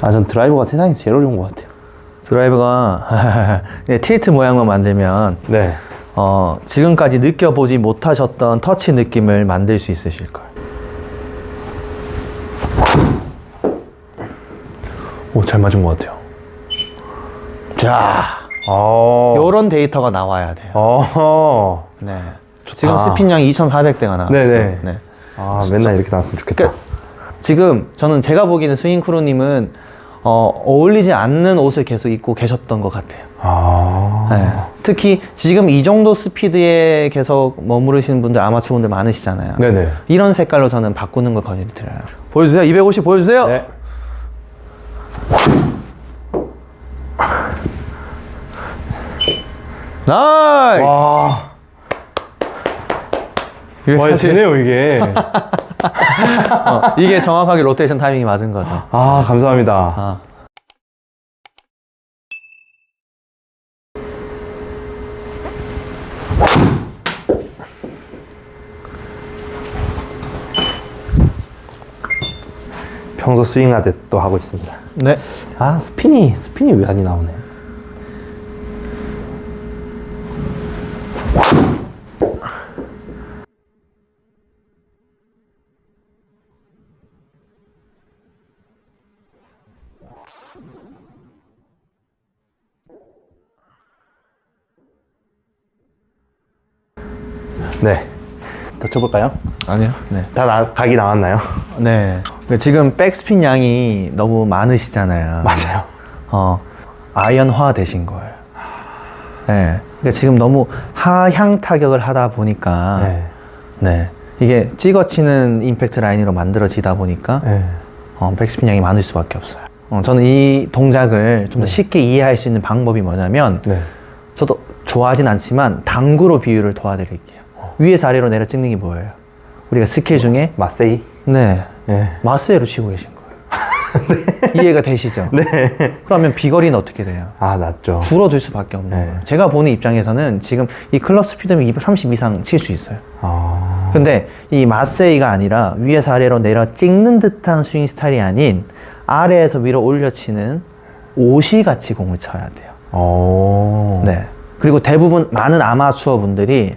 아, 전 드라이버가 세상에서 제일 어려운 것 같아요. 드라이버가 네, 틸트 모양만 만들면 네. 어, 지금까지 느껴보지 못하셨던 터치 느낌을 만들 수 있으실 거예요. 오, 잘 맞은 것 같아요. 자, 어. 요런 데이터가 나와야 돼요. 어. 네. 지금 스핀량이 2,400대가 나왔어요. 네네. 네. 아, 맨날 이렇게 나왔으면 좋겠다. 그러니까 지금 저는 제가 보기에는 스윙 크루님은 어, 어울리지 않는 옷을 계속 입고 계셨던 것 같아요. 아. 네. 특히 지금 이 정도 스피드에 계속 머무르시는 분들 아마추어분들 많으시잖아요. 네네. 이런 색깔로 저는 바꾸는 걸 권유드려요. 보여주세요. 250 보여주세요. 네. 나이스. 와. 이게 와, 사실- 되네요, 이게. 어, 이게 정확하게 로테이션 타이밍이 맞은 거죠. 아, 감사합니다. 아. 평소 스윙 하듯 또 하고 있습니다. 네. 아, 스핀이, 스핀이 왜 안 나오네. 네. 더 쳐볼까요? 아니요. 네. 다 나, 각이 나왔나요? 네. 그러니까 지금 백스핀 양이 너무 많으시잖아요. 맞아요. 어, 아이언화 되신 거예요. 네. 그러니까 지금 너무 하향 타격을 하다 보니까, 네. 네. 이게 찍어치는 임팩트 라인으로 만들어지다 보니까, 네. 어, 백스핀 양이 많을 수밖에 없어요. 어, 저는 이 동작을 좀 더 네. 쉽게 이해할 수 있는 방법이 뭐냐면, 네. 저도 좋아하진 않지만, 당구로 비유를 도와드릴게요. 위에서 아래로 내려 찍는 게 뭐예요? 우리가 스킬 중에, 마세이? 네, 네. 마스에로 치고 계신 거예요. 이해가 되시죠? 네. 그러면 비거리는 어떻게 돼요? 아, 맞죠. 줄어들 수밖에 없는 네. 거예요. 제가 보는 입장에서는 지금 이 클럽 스피드면 230 이상 칠 수 있어요. 아. 근데 이 마세이가 아니라 위에서 아래로 내려 찍는 듯한 스윙 스타일이 아닌 아래에서 위로 올려 치는 오시 같이 공을 쳐야 돼요. 오. 네. 그리고 대부분 많은 아마추어 분들이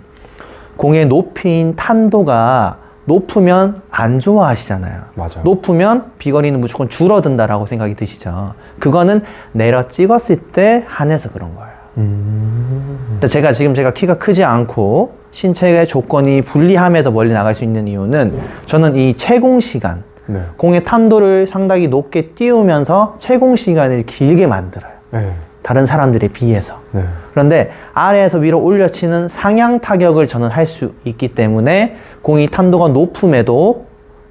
공의 높이인 탄도가 높으면 안 좋아하시잖아요. 맞아요. 높으면 비거리는 무조건 줄어든다라고 생각이 드시죠. 그거는 내려 찍었을 때 한해서 그런 거예요. 음. 제가 지금 제가 키가 크지 않고 신체의 조건이 불리함에도 멀리 나갈 수 있는 이유는 저는 이 채공 시간, 네. 공의 탄도를 상당히 높게 띄우면서 채공 시간을 길게 만들어요. 네. 다른 사람들에 비해서. 네. 그런데 아래에서 위로 올려치는 상향 타격을 저는 할 수 있기 때문에 공이 탄도가 높음에도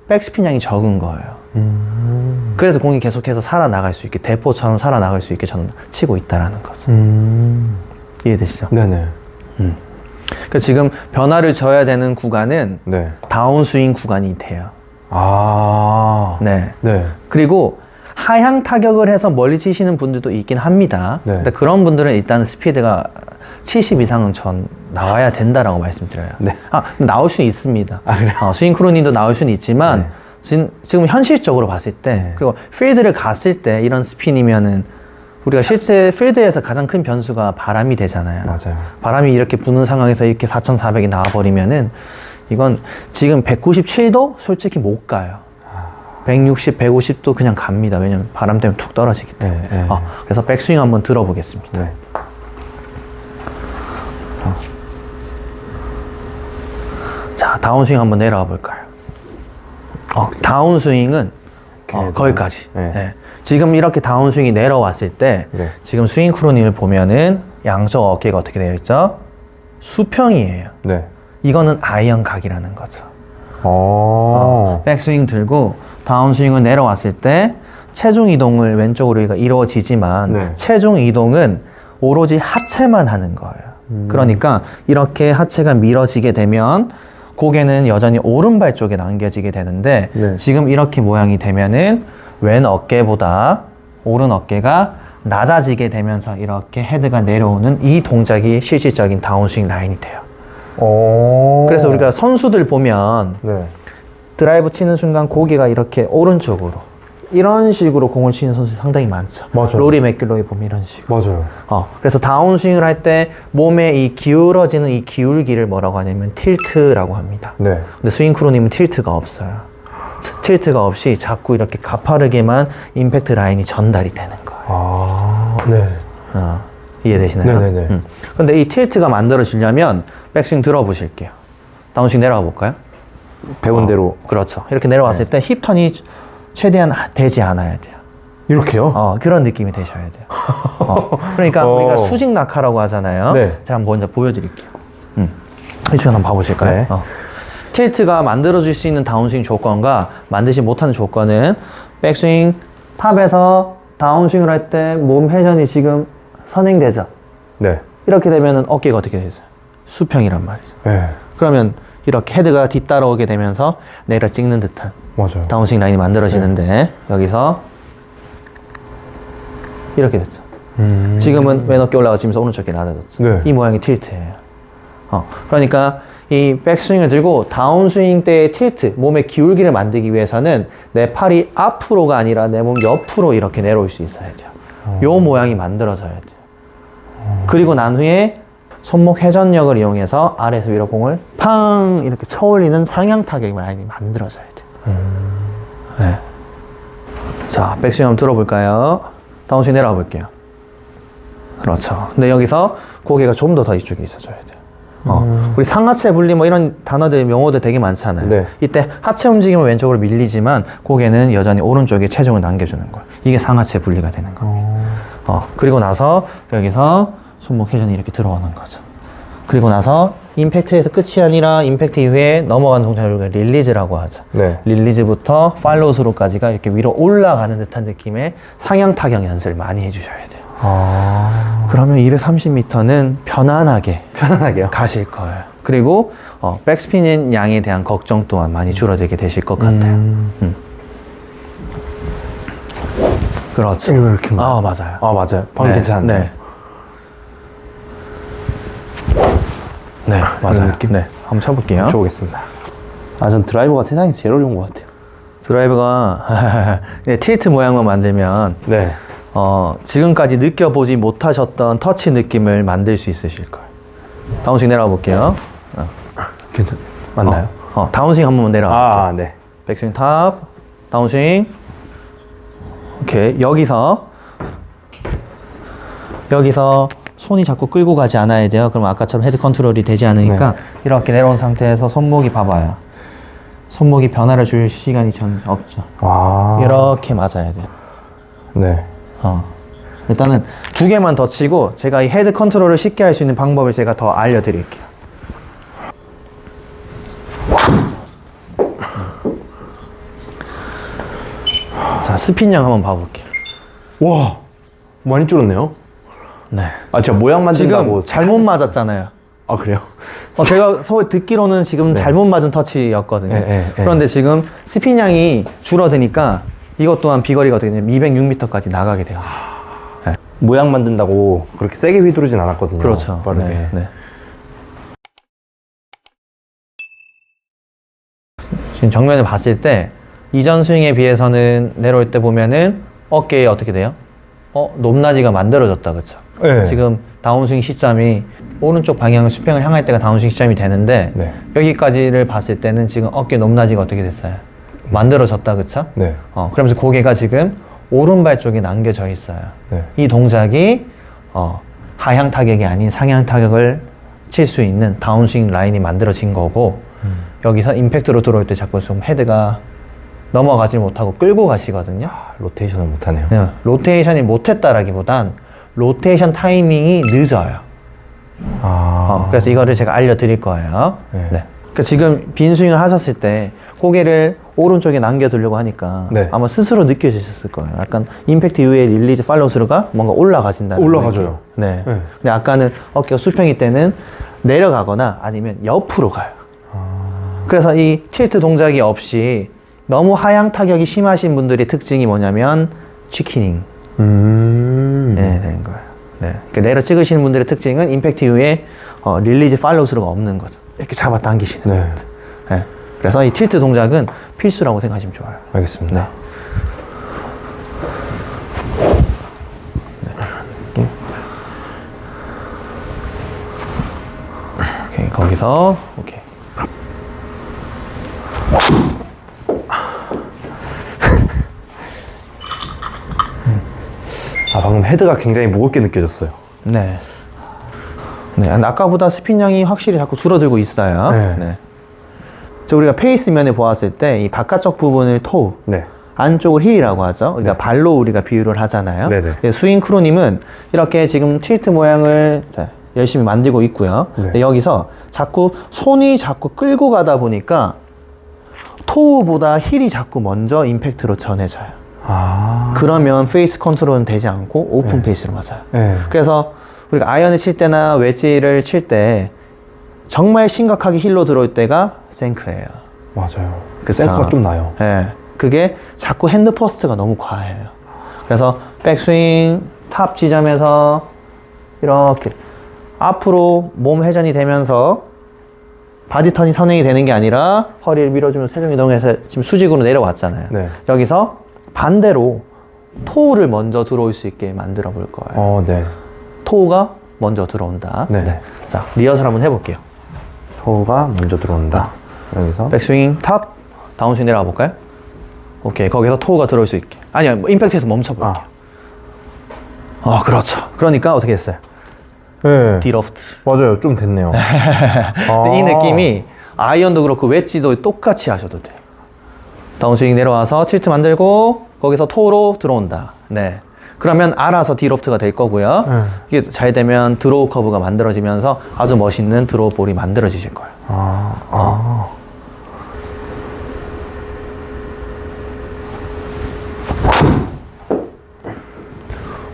백스핀 양이 적은 거예요. 음. 그래서 공이 계속해서 살아나갈 수 있게 대포처럼 살아나갈 수 있게 저는 치고 있다라는 거죠. 음. 이해되시죠? 네네. 그 지금 변화를 줘야 되는 구간은 네. 다운스윙 구간이 돼요. 아. 네. 네. 그리고 하향 타격을 해서 멀리 치시는 분들도 있긴 합니다. 네. 근데 그런 분들은 일단 스피드가 70 이상은 전 나와야 된다라고 말씀드려요. 네. 아, 나올 수는 있습니다. 아, 그래요? 어, 스윙 크루님도 나올 수는 있지만 네. 지금, 지금 현실적으로 봤을 때 네. 그리고 필드를 갔을 때 이런 스핀이면은 우리가 실제 필드에서 가장 큰 변수가 바람이 되잖아요. 맞아요. 바람이 이렇게 부는 상황에서 이렇게 4,400이 나와버리면은 이건 지금 197도 솔직히 못 가요. 160, 150도 그냥 갑니다. 왜냐면 바람 때문에 툭 떨어지기 때문에. 네. 네. 어, 그래서 백스윙 한번 들어보겠습니다. 네. 자, 다운스윙 한번 내려가 볼까요? 어, 다운스윙은 어, 거기까지. 네. 네. 지금 이렇게 다운스윙이 내려왔을 때 네. 지금 스윙 크로님을 보면은 양쪽 어깨가 어떻게 되어 있죠? 수평이에요. 네. 이거는 아이언 각이라는 거죠. 어. 백스윙 들고 다운스윙을 내려왔을 때 체중 이동을 왼쪽으로 이루어지지만 네. 체중 이동은 오로지 하체만 하는 거예요. 음. 그러니까 이렇게 하체가 밀어지게 되면 고개는 여전히 오른발 쪽에 남겨지게 되는데 네. 지금 이렇게 모양이 되면은 왼 어깨보다 오른 어깨가 낮아지게 되면서 이렇게 헤드가 내려오는 이 동작이 실질적인 다운스윙 라인이 돼요. 오. 그래서 우리가 선수들 보면 네. 드라이브 치는 순간 고개가 이렇게 오른쪽으로 이런 식으로 공을 치는 선수 상당히 많죠. 맞아요. 로리 맥길로이 보면 이런 식으로. 맞아요. 어, 그래서 다운스윙을 할 때 몸의 이 기울어지는 이 기울기를 뭐라고 하냐면 틸트라고 합니다. 네. 근데 스윙 크루님은 틸트가 없어요. 트- 틸트가 없이 자꾸 이렇게 가파르게만 임팩트 라인이 전달이 되는 거예요. 아, 네. 어, 이해되시나요? 네네네. 음. 근데 이 틸트가 만들어지려면 백스윙 들어보실게요. 다운스윙 내려가 볼까요? 배운 대로 그렇죠. 이렇게 내려왔을 네. 때 힙턴이 최대한 되지 않아야 돼요. 이렇게요? 어, 그런 느낌이 되셔야 돼요. 어, 그러니까 어. 우리가 수직 낙하라고 하잖아요. 네. 제가 한번 먼저 보여드릴게요. 음. 이쪽 한번 봐보실까요? 네. 어. 틸트가 만들어질 수 있는 다운스윙 조건과 만들지 못하는 조건은 백스윙 탑에서 다운스윙을 할 때 몸 회전이 지금 선행되죠. 네. 이렇게 되면은 어깨가 어떻게 되죠? 수평이란 말이죠. 네. 그러면 이렇게 헤드가 뒤따라오게 되면서 내려 찍는 듯한 맞아요. 다운스윙 라인이 만들어지는데 여기서 이렇게 됐죠. 음. 지금은 왼 어깨 올라가지면서 오른쪽 어깨 낮아졌죠. 네. 이 모양이 틸트예요. 어, 그러니까 이 백스윙을 들고 다운스윙 때의 틸트, 몸의 기울기를 만들기 위해서는 내 팔이 앞으로가 아니라 내 몸 옆으로 이렇게 내려올 수 있어야 돼요. 요 모양이 만들어져야 돼요. 그리고 난 후에 손목 회전력을 이용해서 아래에서 위로 공을 팡 이렇게 쳐올리는 상향 타격 라인이 만들어져야 돼요. 네. 자, 백스윙 한번 들어볼까요? 다운스윙 내려가 볼게요. 그렇죠. 근데 여기서 고개가 좀 더 더 이쪽에 있어줘야 돼요. 어, 우리 상하체 분리 뭐 이런 단어들 명어들 되게 많잖아요. 네. 이때 하체 움직임은 왼쪽으로 밀리지만 고개는 여전히 오른쪽에 체중을 남겨주는 거예요. 이게 상하체 분리가 되는 거예요. 어, 그리고 나서 여기서 손목 회전이 이렇게 들어오는 거죠. 그리고 나서 임팩트에서 끝이 아니라 임팩트 이후에 넘어가는 동작을 우리가 릴리즈라고 하죠. 네. 릴리즈부터 팔로우스루까지가 이렇게 위로 올라가는 듯한 느낌의 상향 타격 연습을 많이 해주셔야 돼요. 아. 그러면 230m는 편안하게 편안하게요. 가실 거예요. 그리고 어, 백스핀 양에 대한 걱정 또한 많이 줄어들게 되실 것 같아요. 음. 그렇죠. 이거 이렇게 아 맞아요. 아, 맞아요. 방금 네, 괜찮네요. 네. 네, 맞아요. 느낌? 네, 한번 쳐볼게요. 쳐보겠습니다. 아, 전 드라이버가 세상에서 제일 어려운 것 같아요. 드라이브가 네, 틸트 모양만 만들면 네. 어, 지금까지 느껴보지 못하셨던 터치 느낌을 만들 수 있으실 거예요. 다운스윙 내려가 볼게요. 괜찮, 맞나요? 어, 어, 다운스윙 한 번만 내려가 볼게요. 아, 네. 백스윙 탑, 다운스윙. 오케이. 여기서 여기서 손이 자꾸 끌고 가지 않아야 돼요. 그럼 아까처럼 헤드 컨트롤이 되지 않으니까 이렇게 내려온 상태에서 손목이 봐봐요. 손목이 변화를 줄 시간이 전 없죠. 와. 이렇게 맞아야 돼요. 네. 어. 일단은 두 개만 더 치고 제가 이 헤드 컨트롤을 쉽게 할 수 있는 방법을 제가 더 알려드릴게요. 자, 스핀량 한번 봐볼게요. 와. 많이 줄었네요. 네. 아, 제가 모양 만든다고. 지금 잘못 맞았잖아요. 아, 그래요? 어, 제가 소 듣기로는 지금 잘못 맞은 터치였거든요. 네, 네, 네. 그런데 지금 스핀량이 줄어드니까 이것 또한 비거리가 어떻게 되냐면 206m까지 나가게 돼요. 모양 만든다고 그렇게 세게 휘두르진 않았거든요. 그렇죠. 빠르게. 네, 네. 지금 정면을 봤을 때 이전 스윙에 비해서는 내려올 때 보면은 어깨에 어떻게 돼요? 어 높낮이가 만들어졌다, 그렇죠? 네. 지금 다운스윙 시점이 오른쪽 방향 수평을 향할 때가 다운스윙 시점이 되는데 네. 여기까지를 봤을 때는 지금 어깨 높낮이가 어떻게 됐어요? 만들어졌다, 그렇죠? 네. 어, 그러면서 고개가 지금 오른발 쪽에 남겨져 있어요. 네. 이 동작이 어, 하향 타격이 아닌 상향 타격을 칠 수 있는 다운스윙 라인이 만들어진 거고 여기서 임팩트로 들어올 때 자꾸 좀 헤드가 넘어가지 못하고 끌고 가시거든요. 아, 로테이션을 못하네요. 네, 로테이션이 못했다라기보단 로테이션 타이밍이 늦어요. 아. 어, 그래서 이거를 제가 알려드릴 거예요. 네. 네. 그러니까 지금 빈 스윙을 하셨을 때 고개를 오른쪽에 남겨두려고 하니까 네. 아마 스스로 느껴지셨을 거예요. 약간 임팩트 이후에 릴리즈 팔로우스루가 뭔가 올라가진다는 올라가져요. 느낌. 네. 네. 근데 아까는 어깨가 수평일 때는 내려가거나 아니면 옆으로 가요. 아. 그래서 이 틸트 동작이 없이 너무 하향 타격이 심하신 분들의 특징이 뭐냐면 치키닝 음. 네, 되는 거예요. 네. 그러니까 내려 찍으시는 분들의 특징은 임팩트 이후에 어, 릴리즈 팔로우 스루가 없는 것. 이렇게 잡아당기시는 네. 것들. 네. 그래서 이 틸트 동작은 필수라고 생각하시면 좋아요. 알겠습니다. 네. 거기서 오케이. 아 방금 헤드가 굉장히 무겁게 느껴졌어요. 네. 네, 아까보다 스핀량이 확실히 자꾸 줄어들고 있어요. 네. 네. 저 우리가 페이스 면에 보았을 때 이 바깥쪽 부분을 토우, 네. 안쪽을 힐이라고 하죠. 그러니까 발로 우리가 비유를 하잖아요. 네네. 네, 스윙 크루님은 이렇게 지금 틸트 모양을 자, 열심히 만들고 있고요. 네. 여기서 자꾸 손이 자꾸 끌고 가다 보니까 토우보다 힐이 자꾸 먼저 임팩트로 전해져요. 아. 그러면 페이스 컨트롤은 되지 않고 오픈 네. 페이스로 맞아요. 네. 그래서 우리가 아이언을 칠 때나 웨지를 칠 때 정말 심각하게 힐로 들어올 때가 생크예요. 맞아요. 그. 센터가 좀 나요. 예. 그게 자꾸 핸드 퍼스트가 너무 과해요. 그래서 백스윙 탑 지점에서 이렇게 앞으로 몸 회전이 되면서 바디 턴이 선행이 되는 게 아니라 허리를 밀어주면서 세종 이동해서 지금 수직으로 내려왔잖아요. 네. 여기서 반대로 토우를 먼저 들어올 수 있게 만들어 볼 거예요. 어, 네. 토우가 먼저 들어온다. 네. 자, 리허설 한번 해볼게요. 토가 먼저 들어온다. 여기서. 백스윙 탑, 다운스윙 내려가 볼까요? 오케이. 거기서 토우가 들어올 수 있게. 아니요, 뭐 임팩트에서 멈춰볼게요. 어, 그렇죠. 그러니까 어떻게 됐어요? 네. 디러프트. 맞아요. 좀 됐네요. 근데 이 느낌이 아이언도 그렇고 웨지도 똑같이 하셔도 돼요. 다운스윙 내려와서 틸트 만들고 거기서 토로 들어온다. 네. 그러면 알아서 디로프트가 될 거고요. 네. 이게 잘 되면 드로우 커브가 만들어지면서 아주 멋있는 드로우 볼이 만들어지실 거예요. 아, 아.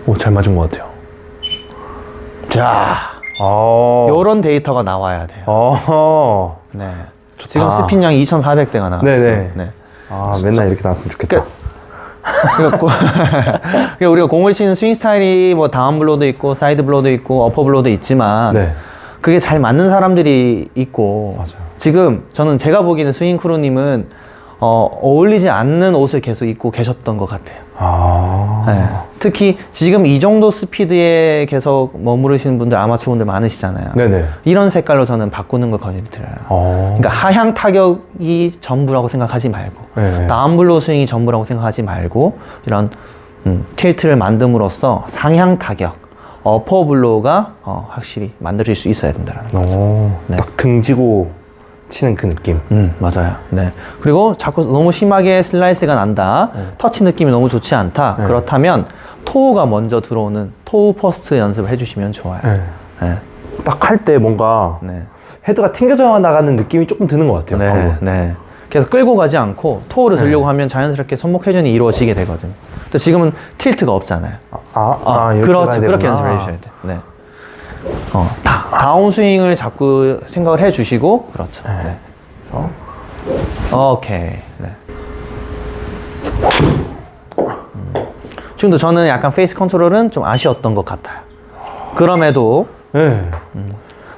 오, 잘 맞은 것 같아요. 자, 아. 요런 데이터가 나와야 돼요. 어. 네. 지금 좋다. 스핀량이 2,400대가 나왔어요. 네네. 네. 아, 맨날 이렇게 나왔으면 좋겠다. 그러니까, 고- 그러니까 우리가 공을 치는 스윙 스타일이 뭐 다운 블로도 있고 사이드 블로도 있고 어퍼 블로도 있지만 네. 그게 잘 맞는 사람들이 있고 맞아요. 지금 저는 제가 보기에는 스윙 크루님은 어, 어울리지 않는 옷을 계속 입고 계셨던 것 같아요. 아. 네. 특히 지금 이 정도 스피드에 계속 머무르시는 분들 아마추어 분들 많으시잖아요. 네네. 이런 색깔로 저는 바꾸는 걸 권유드려요. 어. 그러니까 하향 타격이 전부라고 생각하지 말고 네. 다운블로 스윙이 전부라고 생각하지 말고 이런 음, 틸트를 만듦으로써 상향 타격 어퍼 블로우가 어, 확실히 만들어질 수 있어야 된다는 거. 어. 네. 딱 등지고 치는 그 느낌. 음 맞아요. 네 그리고 자꾸 너무 심하게 슬라이스가 난다. 터치 느낌이 너무 좋지 않다. 네. 그렇다면 토우가 먼저 들어오는 토우 퍼스트 연습을 해주시면 좋아요. 네. 네. 딱 할 때 뭔가 네. 헤드가 튕겨져 나가는 느낌이 조금 드는 것 같아요. 네, 방금. 네. 그래서 끌고 가지 않고 토우를 들려고 하면 자연스럽게 손목 회전이 이루어지게 되거든요. 근데 지금은 tilt가 없잖아요. 아, 아, 아, 이렇게 그렇죠. 가야 그렇게 되구나. 연습을 해주셔야 돼요. 네. 어, 다, 다운스윙을 자꾸 생각을 해 주시고, 그렇죠. 네. 어. 오케이. 네. 음. 지금도 저는 약간 페이스 컨트롤은 좀 아쉬웠던 것 같아요. 그럼에도 네.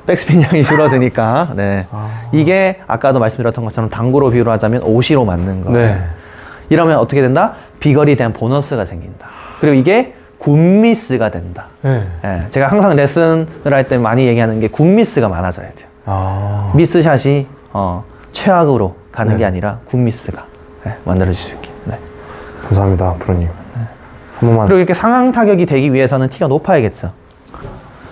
백스핀 양이 줄어드니까, 네. 이게 아까도 말씀드렸던 것처럼 당구로 비유를 하자면 오시로 맞는 거예요. 네. 이러면 어떻게 된다? 비거리에 대한 보너스가 생긴다. 그리고 이게 굿미스가 된다. 네. 예, 제가 항상 레슨을 할 때 많이 얘기하는 게 굿미스가 많아져야 돼요. 아. 미스샷이 어, 최악으로 가는 네. 게 아니라 굿미스가 예, 만들어질 수 있게. 네. 감사합니다, 프로님. 한 번만. 그리고 이렇게 상향 타격이 되기 위해서는 티가 높아야겠죠.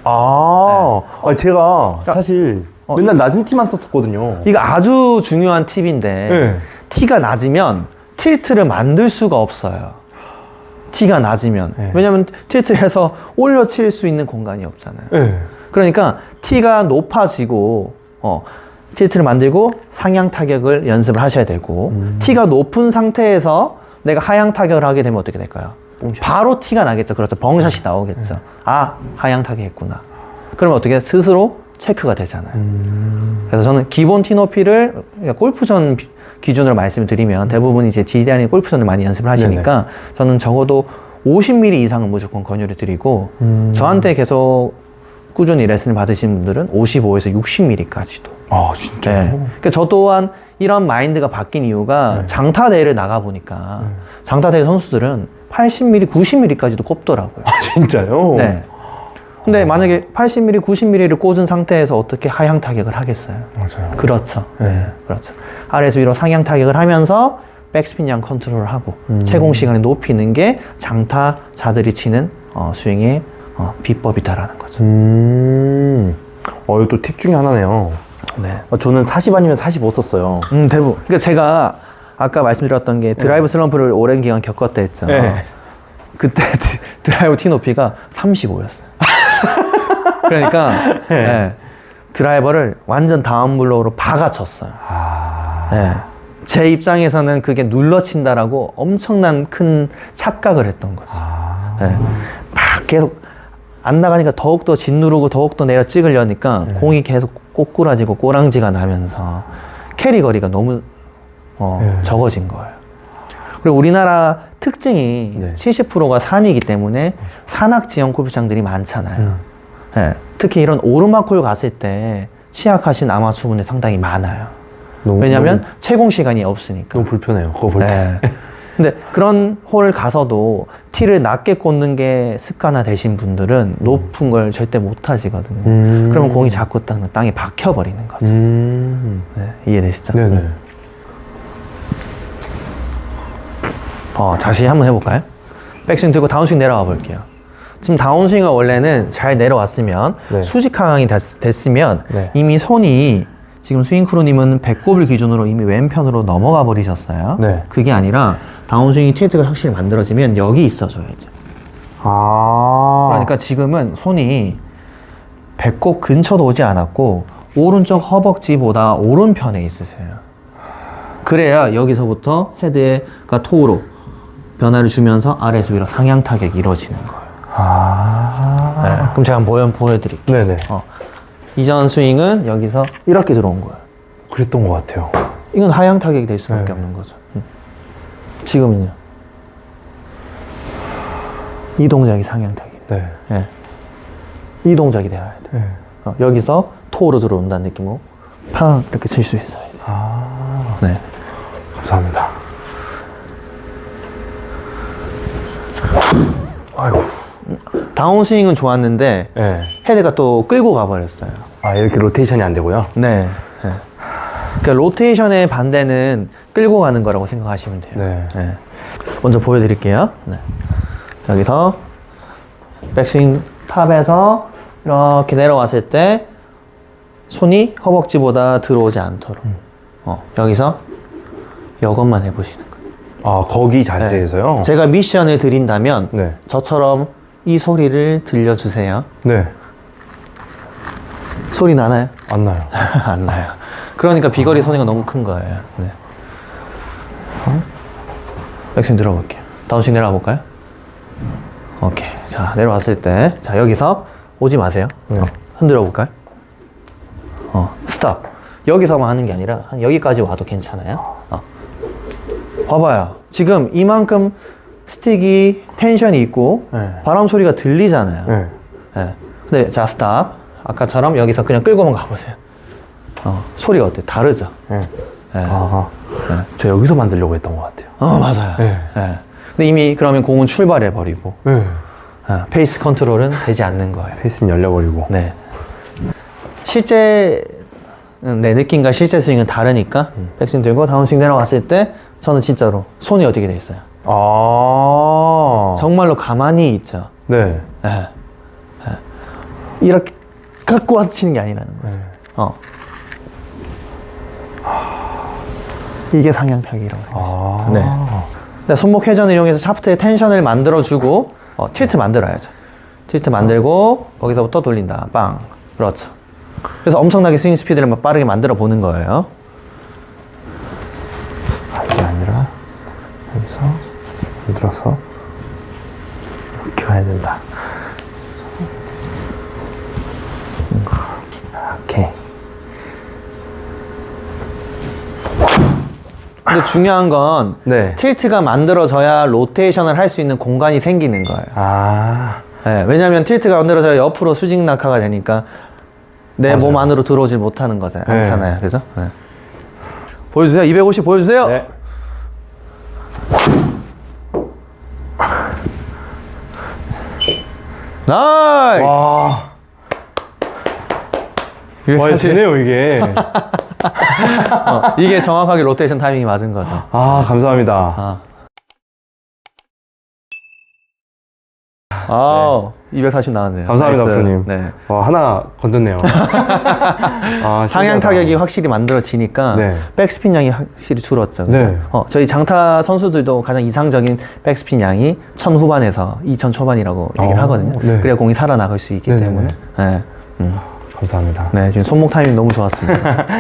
아, 아, 제가 사실 어, 맨날 낮은 티만 썼었거든요. 이거 아주 중요한 팁인데 네. 티가 낮으면 틸트를 만들 수가 없어요. 티가 낮으면 네. 왜냐면 틸트해서 올려 칠 수 있는 공간이 없잖아요. 네. 그러니까 티가 높아지고 어, 틸트를 만들고 상향 타격을 연습을 하셔야 되고 티가 높은 상태에서 내가 하향 타격을 하게 되면 어떻게 될까요? 바로 티가 나겠죠. 그렇죠. 벙샷이 나오겠죠. 아 하향 타격했구나. 그러면 어떻게 스스로 체크가 되잖아요. 그래서 저는 기본 티 높이를 그러니까 골프전 비- 기준으로 말씀을 드리면 대부분 이제 지대한이 골프전을 많이 연습을 하시니까 저는 적어도 50mm 이상은 무조건 권유를 드리고 저한테 계속 꾸준히 레슨을 받으신 분들은 55에서 60mm까지도. 아, 진짜. 네. 그러니까 저 또한 이런 마인드가 바뀐 이유가 네. 장타 대회를 나가 보니까 장타 대회 선수들은 80mm, 90mm까지도 꼽더라고요. 아, 진짜요? 네. 근데 만약에 80mm, 90mm를 꽂은 상태에서 어떻게 하향 타격을 하겠어요? 맞아요. 그렇죠. 네. 네. 그렇죠. 아래에서 위로 상향 타격을 하면서 백스핀 양 컨트롤을 하고 채공 시간을 높이는 게 장타자들이 치는 어, 스윙의 어, 비법이다라는 거죠. 음. 어, 이거 또 팁 중에 하나네요. 네. 어, 저는 40 아니면 45 썼어요. 음, 대부분. 그러니까 제가 아까 말씀드렸던 게 드라이브 슬럼프를 오랜 기간 겪었다 했죠. 네. 그때 드- 드라이브 티 높이가 35였어요. 그러니까 네. 드라이버를 완전 다운 블로우로 박아쳤어요. 아. 네. 제 입장에서는 그게 눌러친다라고 엄청난 큰 착각을 했던 거죠. 아. 네. 막 계속 안 나가니까 더욱더 짓누르고 더욱더 내려 찍으려니까 공이 계속 꼬꾸라지고 꼬랑지가 나면서 캐리 거리가 너무 어, 네. 적어진 거예요. 그리고 우리나라 특징이 네. 70%가 산이기 때문에 산악 지형 골프장들이 많잖아요. 음. 예, 특히 이런 오르막홀 갔을 때 취약하신 아마추어분들 상당히 많아요. 너무, 왜냐하면 너무, 채공 시간이 없으니까. 너무 불편해요. 그거 볼 때. 네. 근데 그런 홀 가서도 티를 낮게 꽂는 게 습관화 되신 분들은 높은 걸 절대 못 하시거든요. 음. 그러면 공이 자꾸 땅, 땅에 박혀버리는 거죠. 음. 네, 이해되시죠? 네네. 어, 다시 한번 해볼까요? 백스윙 들고 다운스윙 내려가 볼게요. 지금 다운스윙은 원래는 잘 내려왔으면 네. 수직 하강이 됐, 으면 네. 이미 손이 지금 스윙크루님은 배꼽을 기준으로 이미 왼편으로 넘어가 버리셨어요. 네. 그게 아니라 다운스윙이 틸트가 확실히 만들어지면 여기 있어줘야죠. 아. 그러니까 지금은 손이 배꼽 근처도 오지 않았고 오른쪽 허벅지보다 오른편에 있으세요. 그래야 여기서부터 헤드가 토우로 변화를 주면서 아래에서 위로 상향 타격이 이루어지는 거예요. 그럼 제가 한번 보여, 보여드릴게요. 네네. 어. 이전 스윙은 여기서 이렇게 들어온 거예요. 그랬던 것 같아요. 이건 하향 타격이 될 수밖에 네. 없는 거죠. 음. 지금은요. 이 동작이 상향 타격. 네. 예. 이 동작이 되어야 돼. 네. 어, 여기서 토우로 들어온다는 느낌으로 팡 이렇게 칠 수 있어야 돼. 아. 네. 감사합니다. 아이고. 다운스윙은 좋았는데 네. 헤드가 또 끌고 가버렸어요. 아, 이렇게 로테이션이 안 되고요. 네. 네. 그러니까 로테이션의 반대는 끌고 가는 거라고 생각하시면 돼요. 네. 먼저 보여드릴게요. 네. 여기서 백스윙 탑에서 이렇게 내려왔을 때 손이 허벅지보다 들어오지 않도록 어, 여기서 이것만 해보시는 거예요. 아, 거기 자세에서요? 제가 미션을 드린다면 네. 저처럼 이 소리를 들려주세요. 네. 소리 나나요? 안 나요. 안 나요. 그러니까 비거리 손해가 너무 큰 거예요. 네. 어? 백스윙 들어볼게요. 다운스윙 내려가 볼까요? 오케이. 자, 내려왔을 때. 자, 여기서 오지 마세요. 네. 어, 흔들어 볼까요? 어, 스탑. 여기서만 하는 게 아니라 한 여기까지 와도 괜찮아요. 어. 봐봐요. 지금 이만큼 스틱이 텐션이 있고 네. 바람 소리가 들리잖아요. 네. 예. 근데 자 스탑. 아까처럼 여기서 그냥 끌고만 가보세요. 어, 소리가 어때요? 다르죠? 네. 예. 아, 저 여기서 만들려고 했던 것 같아요. 어, 맞아요. 네. 예. 근데 이미 그러면 공은 출발해 버리고, 네. 어, 페이스 컨트롤은 되지 않는 거예요. 페이스는 열려버리고. 네. 실제, 음, 내 느낌과 실제 스윙은 다르니까, 백스윙 들고 다운스윙 내려왔을 때, 저는 진짜로 손이 어떻게 돼 있어요? 아. 정말로 가만히 있죠. 네. 예. 예. 이렇게 갖고 와서 치는 게 아니라는 거예요. 네. 어. 이게 상향타격이라고 생각해요. 아. 네. 근데 손목 회전을 이용해서 샤프트의 텐션을 만들어주고 어, 틸트 만들어야죠. 틸트 만들고 거기서부터 돌린다. 빵. 그렇죠. 그래서 엄청나게 스윙 스피드를 막 빠르게 만들어 보는 거예요. 아, 이게 아니라, 여기서, 흔 들어서, 이렇게 가야 된다. 오케이. 근데 중요한 건 네. 틸트가 만들어져야 로테이션을 할 수 있는 공간이 생기는 거예요. 아. 네, 왜냐하면 틸트가 만들어져야 옆으로 수직 낙하가 되니까 내. 몸 안으로 들어오질 못하는 거잖아요. 네. 않잖아요. 그죠? 네. 보여주세요. 250 보여주세요. 네. 나이스! 와, 이게 와, 사실- 되네요, 이게. 어, 이게 정확하게 로테이션 타이밍이 맞은 거죠. 아, 감사합니다. 아. 아, 240 나왔네요. 감사합니다, 나이스. 프로님. 네. 와, 하나 건졌네요. 아, 상향 신기하다. 타격이 확실히 만들어지니까 네. 백스핀 양이 확실히 줄었죠. 그죠? 네. 어, 저희 장타 선수들도 가장 이상적인 백스핀 양이 1000 후반에서 2000 초반이라고 얘기를 어, 하거든요. 네. 그래야 공이 살아나갈 수 있기 네네네. 때문에. 네. 음. 감사합니다. 네, 지금 손목 타이밍 너무 좋았습니다.